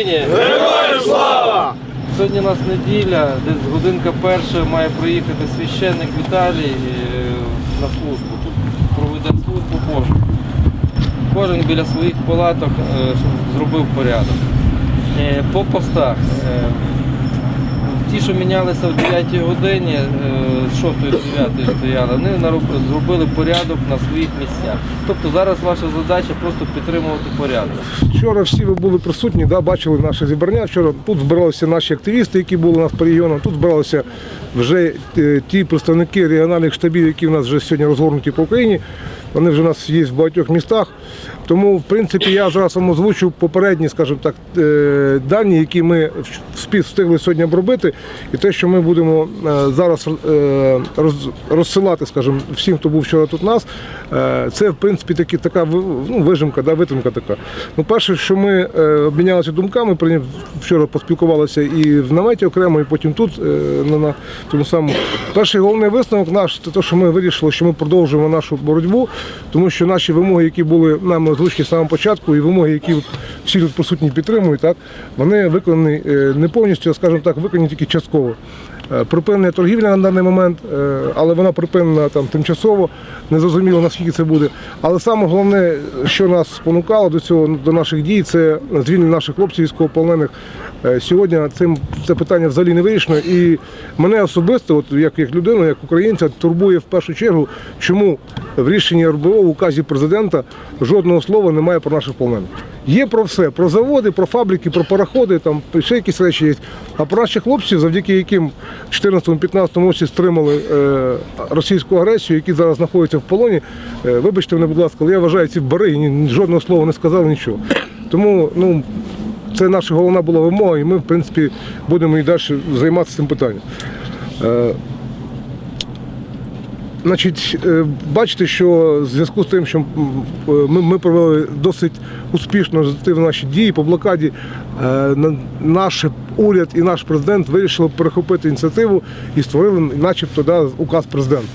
Україні! Героям слава! Сьогодні у нас неділя, десь годинка перша має приїхати священник Віталій е, на службу. Тут проведе службу Божу. Кожен біля своїх палаток е, щоб зробив порядок. Е, По постах. Ті, що мінялися в 9 годині, е, з 6 до 9 стояли, вони зробили порядок на своїх місцях. Тобто зараз ваша задача просто підтримувати порядок. Вчора всі ви були присутні, да, бачили наше зібрання. Вчора тут збиралися наші активісти, які були у нас по регіонам. Тут збиралися вже е, ті представники регіональних штабів, які в нас вже сьогодні розгорнуті по Україні. Вони вже у нас є в багатьох містах. Тому, в принципі, я зараз вам озвучу попередні, скажімо так, е, дані, які ми вспі- встигли сьогодні обробити, і те, що ми будемо е, зараз е, розсилати, скажімо, всім, хто був вчора тут у нас, це в принципі таки така ну, вижимка, да, витримка така. Ну, перше, що ми обмінялися думками, вчора поспілкувалися і в наметі окремо, і потім тут на тому самому. Перший головний висновок наш це те, що ми вирішили, що ми продовжуємо нашу боротьбу, тому що наші вимоги, які були нами озвучені з самого початку, і вимоги, які всі тут присутні підтримують, так, вони виконані е, не повністю, а скажімо так, виконані тільки частково. Е, Припинення торгівлі на даний момент, е, але вона припинена там тимчасово, не зрозуміло наскільки це буде. Але саме головне, що нас спонукало до цього до наших дій, це звільнення наших хлопців військовополонених. Е, Сьогодні цим це питання взагалі не вирішено. І мене особисто, от як, як людину, як українця, турбує в першу чергу, чому в рішенні РБО в указі президента жодного слова немає про наших полонених. Є про все, про заводи, про фабрики, про пароходи, там ще якісь речі є. А про наших хлопців, завдяки яким в 2014-2015 році стримали е, російську агресію, які зараз знаходяться в полоні. Е, вибачте мене, будь ласка, але я вважаю, ці бари ні, жодного слова не сказали, нічого. Тому ну, це наша головна була вимога, і ми, в принципі, будемо і далі займатися цим питанням. Е, Значить, бачите, що в зв'язку з тим, що ми, провели досить успішно результативні наші дії по блокаді, наш уряд і наш президент вирішили перехопити ініціативу і створили, начебто, да, указ президента.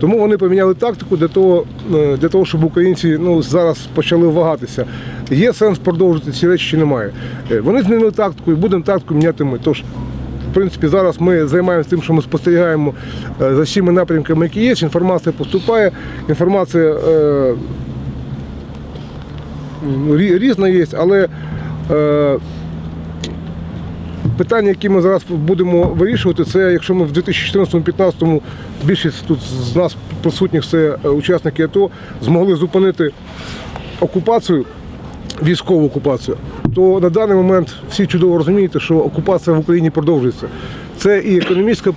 Тому вони поміняли тактику для того, е, для того, щоб українці ну, зараз почали вагатися. Є сенс продовжити ці речі чи немає. Е, Вони змінили тактику і будемо тактику міняти ми. Тож в принципі, зараз ми займаємося тим, що ми спостерігаємо е, за всіма напрямками, які є. Інформація поступає, інформація е, різна є, але е, питання, які ми зараз будемо вирішувати, це якщо ми в 2014-2015 більшість тут з нас присутніх це е, учасники АТО змогли зупинити окупацію військову окупацію, то на даний момент всі чудово розумієте, що окупація в Україні продовжується. Це і економічна,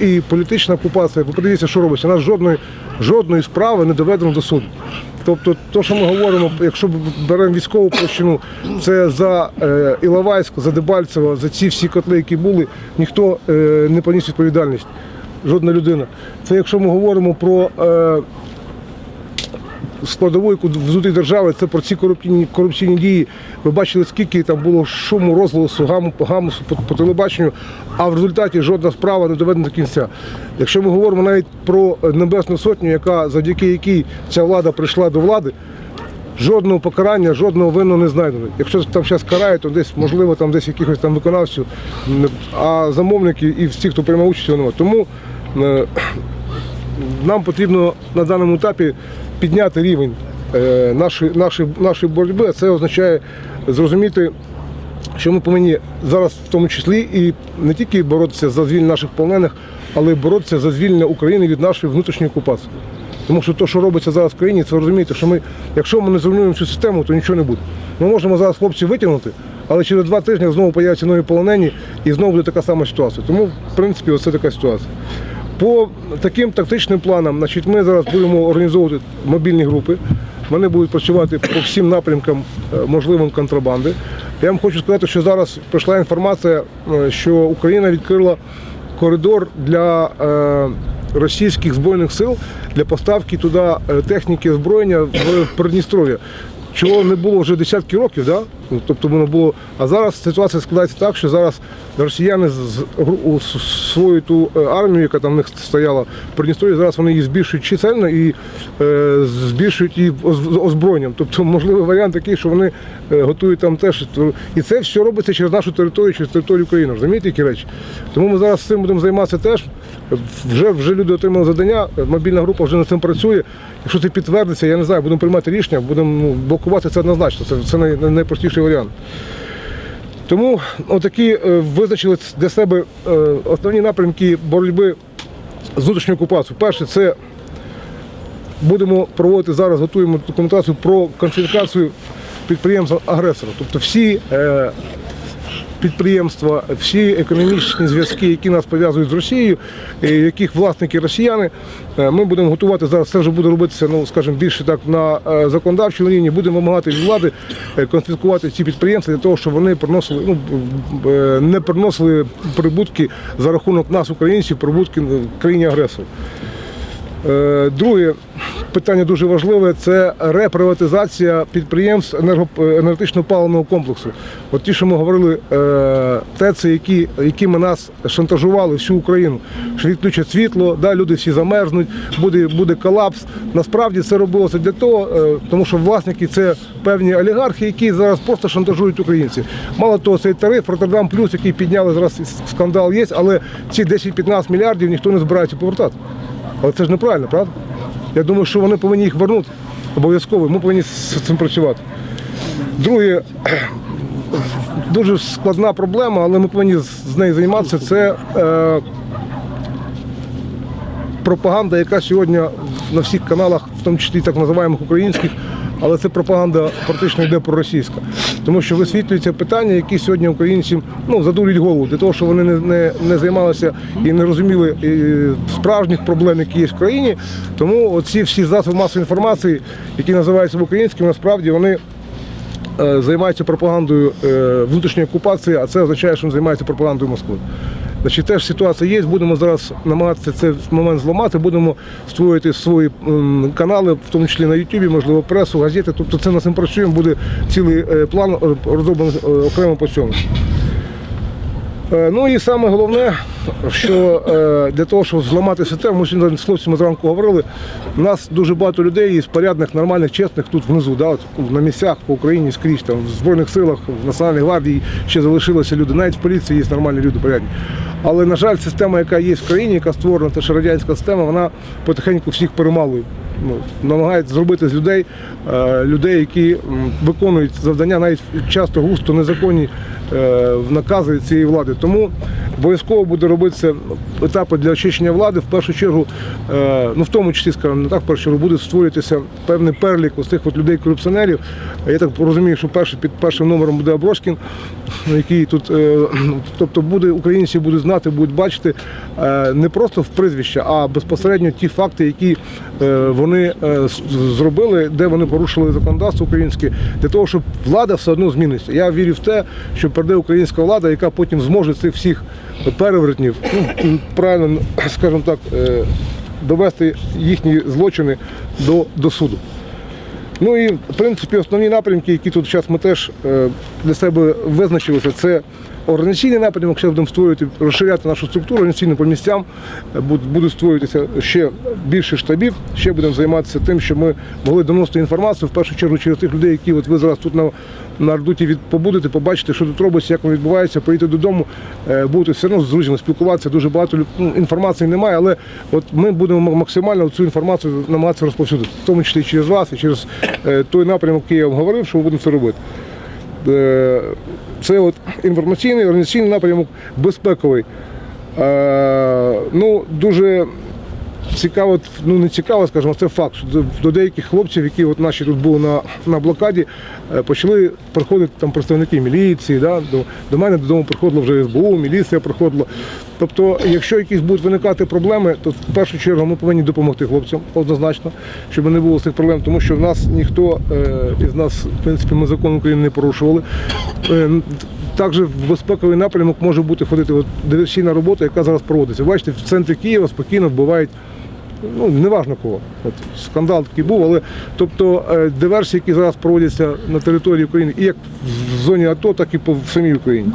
і політична окупація. Ви подивіться, що робиться. У нас жодної, жодної справи не доведено до суду. Тобто, то, що ми говоримо, якщо беремо військову площину, це за е, Іловайську, за Дебальцево, за ці всі котли, які були, ніхто е, не поніс відповідальність. Жодна людина. Це якщо ми говоримо про е, складову, яку взути держави, це про ці корупційні, корупційні дії. Ви бачили, скільки там було шуму, розголосу, гаму, гамусу по, по телебаченню, а в результаті жодна справа не доведена до кінця. Якщо ми говоримо навіть про Небесну Сотню, яка завдяки якій ця влада прийшла до влади, жодного покарання, жодного винного не знайдено. Якщо там зараз карають, то десь, можливо, там десь якихось там виконавців, а замовники і всі, хто приймав участь, немає. Тому е, нам потрібно на даному етапі підняти рівень е, нашої, нашої, нашої боротьби. А Це означає зрозуміти, що ми повинні зараз в тому числі і не тільки боротися за звільнення наших полонених, але й боротися за звільнення України від нашої внутрішньої окупації. Тому що те, що робиться зараз в країні, це розумієте, що ми, якщо ми не зруйнуємо цю систему, то нічого не буде. Ми можемо зараз хлопців витягнути, але через два тижні знову появляться нові полонені і знову буде така сама ситуація. Тому, в принципі, оце така ситуація. По таким тактичним планам, значить, ми зараз будемо організовувати мобільні групи. Вони будуть працювати по всім напрямкам е, можливим контрабанди. Я вам хочу сказати, що зараз прийшла інформація, е, що Україна відкрила коридор для е, російських збройних сил для поставки туди техніки озброєння в Придністров'я. Чого не було вже десятки років, да? Ну, тобто воно було. А зараз ситуація складається так, що зараз росіяни з- свою ту е, армію, яка там в них стояла в Придністров'ї, зараз вони її збільшують чисельно і е, збільшують її оз- озброєнням. Тобто, можливий варіант такий, що вони е, готують там теж. І це все робиться через нашу територію, через територію України. Розумієте, які речі? Тому ми зараз цим будемо займатися теж. Вже, вже люди отримали завдання, мобільна група вже над цим працює. Якщо це підтвердиться, я не знаю, будемо приймати рішення, будемо ну, блокувати це однозначно. Це, це най, най- найпростіший варіант. Тому отакі е, визначили для себе е, основні напрямки боротьби з внутрішньою окупацією. Перше, це будемо проводити зараз, готуємо документацію про конфіскацію підприємства агресора. Тобто всі е, підприємства, всі економічні зв'язки, які нас пов'язують з Росією, яких власники росіяни, е, ми будемо готувати зараз. Це вже буде робитися, ну скажімо, більше так на е, законодавчій рівні. Будемо вимагати від влади е, конфіскувати ці підприємства для того, щоб вони приносили, ну е, не приносили прибутки за рахунок нас, українців, прибутки країні агресору. Е, Друге питання дуже важливе це реприватизація підприємств енергетично паливного комплексу. От ті, що ми говорили, е, ТЕЦи, які, якими нас шантажували всю Україну, що відключать світло, да, люди всі замерзнуть, буде, буде колапс. Насправді це робилося для того, е, тому що власники це певні олігархи, які зараз просто шантажують українців. Мало того, цей тариф Роттердам Плюс, який підняли зараз скандал є, але ці 10-15 мільярдів ніхто не збирається повертати. Але це ж неправильно, правда? Я думаю, що вони повинні їх вернути. Обов'язково. Ми повинні з цим працювати. Друге, дуже складна проблема, але ми повинні з нею займатися. Це е, пропаганда, яка сьогодні на всіх каналах, в тому числі так називаємих українських, але це пропаганда практично йде проросійська. Тому що висвітлюються питання, які сьогодні українцям ну, задурять голову для того, щоб вони не, не, не займалися і не розуміли справжніх проблем, які є в країні. Тому оці всі засоби масової інформації, які називаються українськими, насправді вони е, займаються пропагандою е, внутрішньої окупації, а це означає, що вони займаються пропагандою Москви. Значить, теж ситуація є. Будемо зараз намагатися цей момент зламати. Будемо створювати свої канали, в тому числі на Ютубі, можливо, пресу, газети. Тобто це над цим працюємо. Буде цілий е, план е, розроблений е, окремо по цьому. Ну і саме головне, що е, для того, щоб зламати систему, ми сьогодні з хлопцями зранку говорили. У нас дуже багато людей є порядних, нормальних, чесних тут внизу, да, от, на місцях по Україні скрізь, там, в Збройних силах, в Національній гвардії ще залишилися люди, навіть в поліції є нормальні люди порядні. Але, на жаль, система, яка є в країні, яка створена, те, що радянська система, вона потихеньку всіх перемалує. Ну, намагається зробити з людей е, людей, які виконують завдання навіть часто густо незаконні е, накази цієї влади. Тому обов'язково буде робитися етапи для очищення влади. В першу чергу, е, ну в тому числі, скажімо, так, в першу чергу буде створюватися певний перелік ось тих от людей-корупціонерів. Я так розумію, що перший під першим номером буде Аброшкін, який тут, е, тобто буде українці будуть знати, будуть бачити е, не просто в прізвища, а безпосередньо ті факти, які вони зробили, де вони порушили законодавство українське, для того, щоб влада все одно зміниться. Я вірю в те, що прийде українська влада, яка потім зможе цих всіх перевертнів, ну правильно скажімо так, е, довести їхні злочини до, до суду. Ну і в принципі основні напрямки, які тут зараз ми теж е, для себе визначилися, це організаційний напрямок, зараз будемо створювати, розширяти нашу структуру організаційну по місцям, Е, будуть створюватися ще більше штабів, ще будемо займатися тим, щоб ми могли доносити інформацію, в першу чергу через тих людей, які от ви зараз тут на, на Ардуті від, побудете, побачите, що тут робиться, як воно відбувається, прийти додому, е, будете все одно з друзями спілкуватися, дуже багато ну, інформації немає, але от ми будемо максимально цю інформацію намагатися розповсюдити, в тому числі через вас, і через е, той напрямок, який я вам говорив, що ми будемо це робити. Це от інформаційний, організаційний напрямок, безпековий. Е, Ну, дуже цікаво, ну не цікаво, скажімо, це факт. До, до деяких хлопців, які от наші тут були на, на блокаді, е, почали приходити там представники міліції. Да? До, до мене додому приходило вже СБУ, міліція приходила. Тобто, якщо якісь будуть виникати проблеми, то в першу чергу ми повинні допомогти хлопцям однозначно, щоб не було цих проблем, тому що в нас ніхто е, із нас, в принципі, ми закон України не порушували. Е, також в безпековий напрямок може бути ходити от диверсійна робота, яка зараз проводиться. Бачите, в центрі Києва спокійно вбивають ну неважно кого. От скандал такий був, але тобто е, диверсії, які зараз проводяться на території України, і як в зоні АТО, так і по в самій Україні.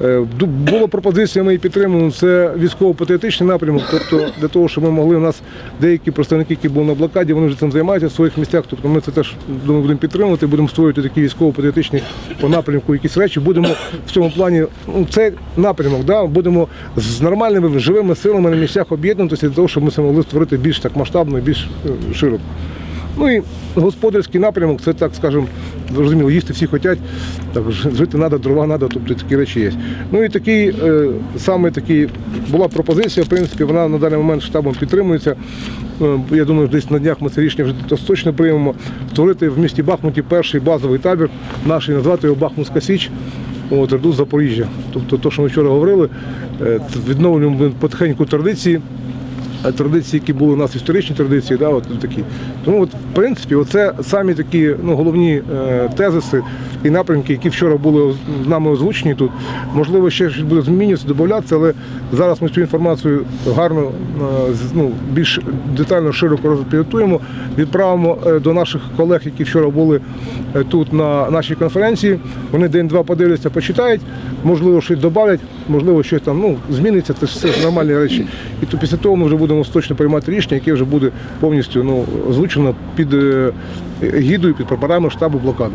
Е, Була пропозиція, ми її підтримуємо, це військово-патріотичний напрямок, тобто для того, щоб ми могли у нас деякі представники, які були на блокаді, вони вже цим займаються в своїх місцях. Тобто ми це теж думаю, будемо підтримувати, будемо створювати такі військово-патріотичні по напрямку якісь речі. Будемо в цьому плані, ну це напрямок, да, будемо з нормальними живими силами на місцях об'єднуватися для того, щоб ми це могли створити більш так масштабно, і більш е, широко. Ну і господарський напрямок, це так скажемо, зрозуміло, їсти всі хочуть, так жити треба, дрова треба, тобто такі речі є. Ну і такий е, саме такий була пропозиція, в принципі, вона на даний момент штабом підтримується. Е, Я думаю, десь на днях ми це рішення вже точно приймемо. Створити в місті Бахмуті перший базовий табір, наш назвати його Бахмутська Січ. От, Рду Запоріжжя. Тобто, те, що ми вчора говорили, е, відновлюємо потихеньку традиції традиції, які були у нас історичні традиції, да, от такі. Тому, от, в принципі, оце самі такі ну, головні е, тезиси і напрямки, які вчора були з нами озвучені тут. Можливо, ще щось буде змінюватися, додатися, але зараз ми цю інформацію гарно, е, ну, більш детально, широко розпідготуємо, відправимо е, до наших колег, які вчора були е, тут на нашій конференції. Вони день-два подивляться, почитають, можливо, щось додавлять, можливо, щось там ну, зміниться, це все нормальні речі. І то після того ми вже будемо точно приймати рішення, яке вже буде повністю ну, озвучено під е, гідою, під прапорами штабу блокади.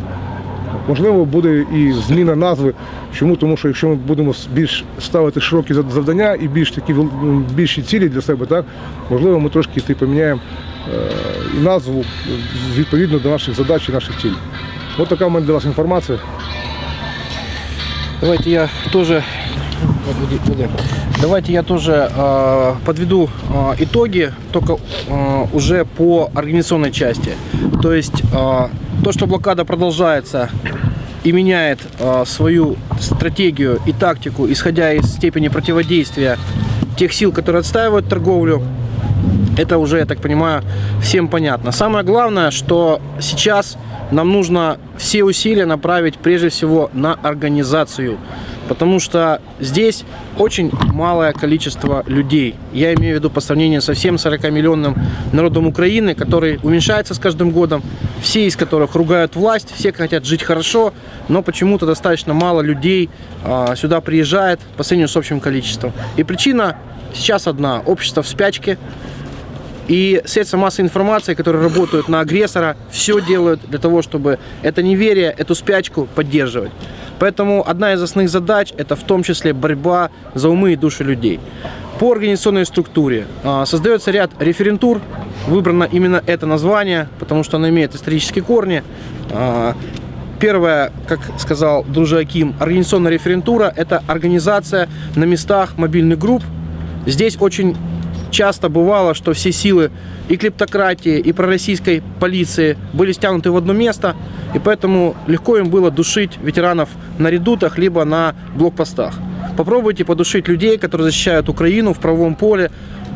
Можливо, буде і зміна назви. Чому? Тому що якщо ми будемо більш ставити широкі завдання і більш такі більші цілі для себе, так можливо, ми трошки ти поміняємо е, назву відповідно до наших задач і наших цілей. Ось така в мене для вас інформація. Давайте я подведи. Давайте я тоже э, подведу э, итоги, только э, уже по организационной части. То есть э, то, что блокада продолжается и меняет э, свою стратегию и тактику, исходя из степени противодействия тех сил, которые отстаивают торговлю, это уже, я так понимаю, всем понятно. Самое главное, что сейчас нам нужно все усилия направить прежде всего на организацию. Потому что здесь очень малое количество людей. Я имею в виду по сравнению со всем 40-миллионным народом Украины, который уменьшается с каждым годом, все из которых ругают власть, все хотят жить хорошо, но почему-то достаточно мало людей а, сюда приезжает по сравнению с общим количеством. И причина сейчас одна. Общество в спячке, и средства массовой информации, которые работают на агрессора, все делают для того, чтобы это неверие, эту спячку поддерживать. Поэтому одна из основных задач это в том числе борьба за умы и души людей. По организационной структуре а, создается ряд референтур, выбрано именно это название, потому что оно имеет исторические корни. А, Первое, как сказал Дружи Аким, организационная референтура – это организация на местах мобильных групп. Здесь очень часто бывало, что все силы и клептократии, и пророссийской полиции были стянуты в одно место, и поэтому легко им было душить ветеранов на редутах, либо на блокпостах. Попробуйте подушить людей, которые защищают Украину в правовом поле,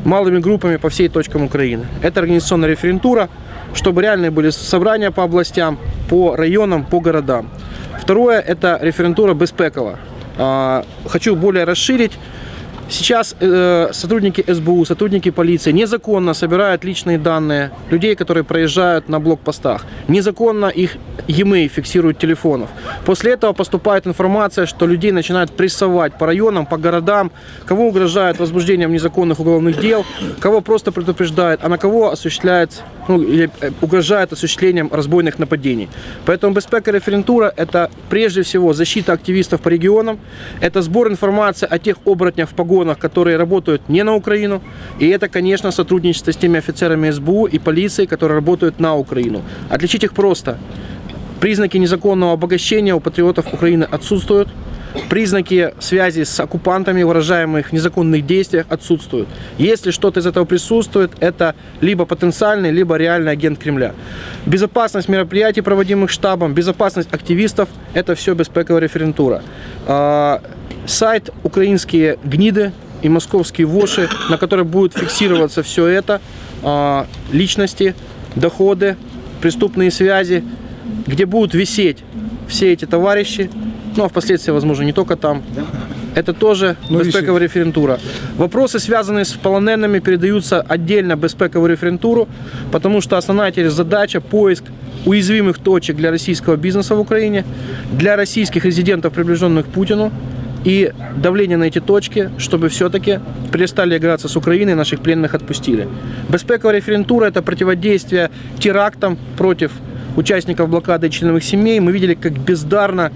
малыми группами по всей точкам Украины. Это организационная референтура, чтобы реальные были собрания по областям, по районам, по городам. Второе – это референтура Беспекова. А, Хочу более расширить. Сейчас э, сотрудники СБУ, сотрудники полиции незаконно собирают личные данные людей, которые проезжают на блокпостах. Незаконно их e фиксируют телефонов. После этого поступает информация, что людей начинают прессовать по районам, по городам, кого угрожает возбуждением незаконных уголовных дел, кого просто предупреждает, а на кого осуществляет, ну, или э, угрожает осуществлением разбойных нападений. Поэтому беспека референтура – это прежде всего защита активистов по регионам, это сбор информации о тех оборотнях в погонах, которые работают не на Украину, и это, конечно, сотрудничество с теми офицерами СБУ и полицией, которые работают на Украину. Отличить их просто. Признаки незаконного обогащения у патриотов Украины отсутствуют. Признаки связи с оккупантами, выражаемых в незаконных действиях, отсутствуют. Если что-то из этого присутствует, это либо потенциальный, либо реальный агент Кремля. Безопасность мероприятий, проводимых штабом, безопасность активистов – это все беспековая референтура. А, Сайт «Украинские гниды» и «Московские воши», на котором будет фиксироваться все это, а, личности, доходы, преступные связи, где будут висеть все эти товарищи, ну а впоследствии, возможно, не только там, Это тоже Ну, безпекова референтура. Вопросы, связанные с полоненными, передаются отдельно безпековую референтуру, потому что основная задача – поиск уязвимых точек для российского бизнеса в Украине, для российских резидентов, приближенных к Путину, и давление на эти точки, чтобы все-таки перестали играться с Украиной, наших пленных отпустили. Безпекова референтура – это противодействие терактам против участников блокады и членов их семей. Мы видели, как бездарно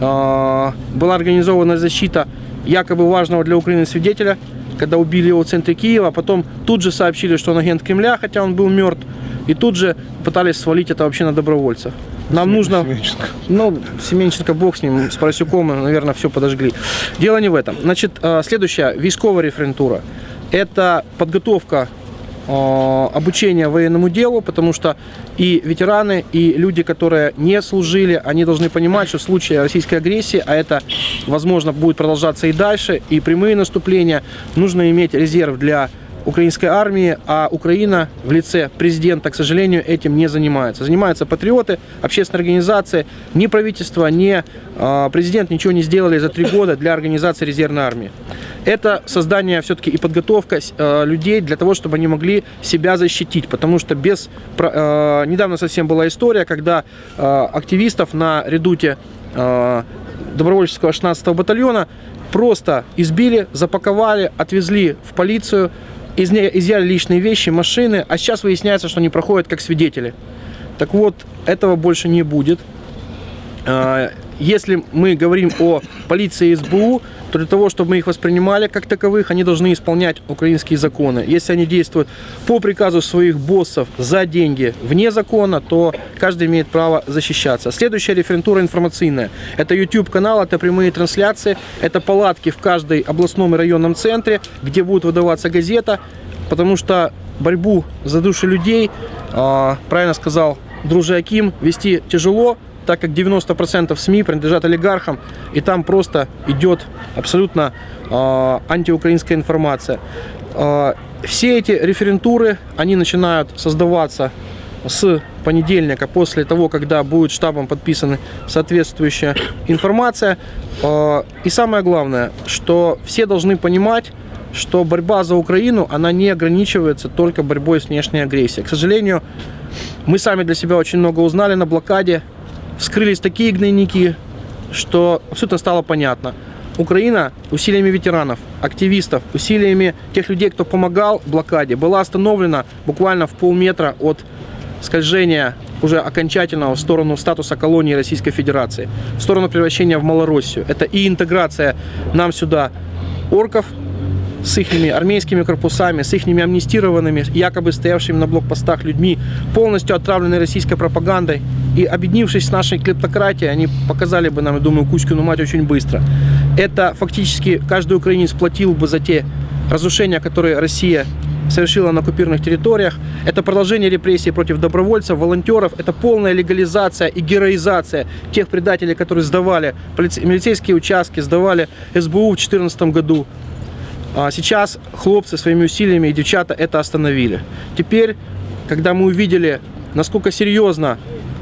была организована защита якобы важного для Украины свидетеля, когда убили его в центре Киева, а потом тут же сообщили, что он агент Кремля, хотя он был мертв, и тут же пытались свалить это вообще на добровольцев. Нам нужно... Семенченко. Ну, Семенченко, бог с ним, с Парасюком, наверное, все подожгли. Дело не в этом. Значит, э, следующая, військова референтура. Это подготовка э, обучения военному делу, потому что и ветераны, и люди, которые не служили, они должны понимать, что в случае российской агрессии, а это, возможно, будет продолжаться и дальше, и прямые наступления, нужно иметь резерв для украинской армии, а Украина в лице президента, к сожалению, этим не занимается. Занимаются патриоты, общественные организации, ни правительство, ни э, президент ничего не сделали за три года для организации резервной армии. Это создание все-таки и подготовка э, людей для того, чтобы они могли себя защитить, потому что без... э, недавно совсем была история, когда э, активистов на редуте э, добровольческого 16-го батальона просто избили, запаковали, отвезли в полицию, из нее изъяли личные вещи, машины, а сейчас выясняется, что они проходят как свидетели. Так вот, этого больше не будет. Если мы говорим о полиции СБУ, то для того, чтобы мы их воспринимали как таковых, они должны исполнять украинские законы. Если они действуют по приказу своих боссов за деньги вне закона, то каждый имеет право защищаться. Следующая референтура информационная. Это YouTube-канал, это прямые трансляции, это палатки в каждой областном и районном центре, где будет выдаваться газета, потому что борьбу за души людей, а, правильно сказал друже Аким, вести тяжело, так как 90% СМИ принадлежат олигархам, и там просто идет абсолютно а, антиукраинская информация. А, все эти референтуры, они начинают создаваться с понедельника, после того, когда будет штабом подписана соответствующая информация. А, И самое главное, что все должны понимать, что борьба за Украину, она не ограничивается только борьбой с внешней агрессией. К сожалению, мы сами для себя очень много узнали на блокаде, вскрылись такие гнойники, что абсолютно стало понятно. Украина усилиями ветеранов, активистов, усилиями тех людей, кто помогал блокаде, была остановлена буквально в полметра от скольжения уже окончательного в сторону статуса колонии Российской Федерации, в сторону превращения в Малороссию. Это и интеграция нам сюда орков, с их армейскими корпусами, с их амнистированными, якобы стоявшими на блокпостах людьми, полностью отравленной российской пропагандой. И объединившись с нашей клептократией, они показали бы нам, я думаю, Кузькину мать очень быстро. Это фактически каждый украинец платил бы за те разрушения, которые Россия совершила на оккупированных территориях. Это продолжение репрессий против добровольцев, волонтеров. Это полная легализация и героизация тех предателей, которые сдавали полице- милицейские участки, сдавали СБУ в 2014 году. А Сейчас хлопцы своими усилиями и девчата это остановили. Теперь, когда мы увидели, насколько серьезно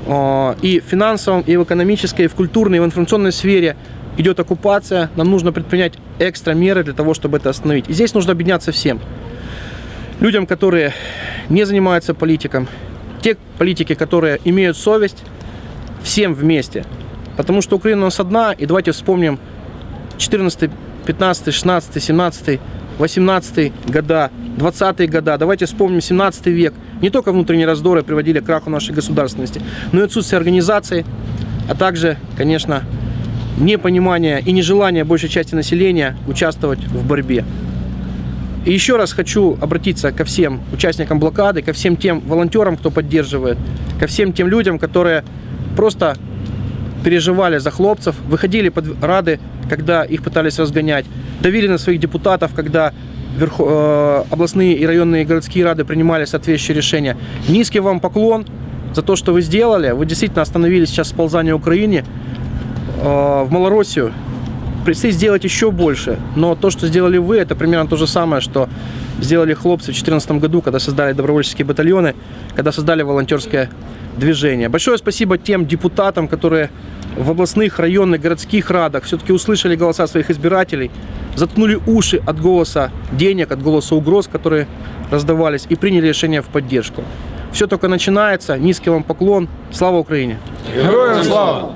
а, и в финансовом, и в экономической, и в культурной, и в информационной сфере идет оккупация, нам нужно предпринять экстра меры для того, чтобы это остановить. И здесь нужно объединяться всем. Людям, которые не занимаются политиком, те политики, которые имеют совесть, всем вместе. Потому что Украина у нас одна, и давайте вспомним 14, 15, 16, 17, 18 года, 20 года. Давайте вспомним 17 век. Не только внутренние раздоры приводили к краху нашей государственности, но и отсутствие организации, а также, конечно, непонимание и нежелание большей части населения участвовать в борьбе. И еще раз хочу обратиться ко всем участникам блокады, ко всем тем волонтерам, кто поддерживает, ко всем тем людям, которые просто переживали за хлопцев, выходили под рады, когда их пытались разгонять, давили на своих депутатов, когда верхо- э, областные и районные городские рады принимали соответствующие решения. Низкий вам поклон за то, что вы сделали. Вы действительно остановили сейчас сползание Украине э, в Малороссию. Предстоит сделать еще больше, но то, что сделали вы, это примерно то же самое, что сделали хлопцы в 2014 году, когда создали добровольческие батальоны, когда создали волонтерское движение. Большое спасибо тем депутатам, которые в областных, районных, городских радах все-таки услышали голоса своих избирателей, заткнули уши от голоса денег, от голоса угроз, которые раздавались, и приняли решение в поддержку. Все только начинается. Низкий вам поклон. Слава Украине! Героям слава!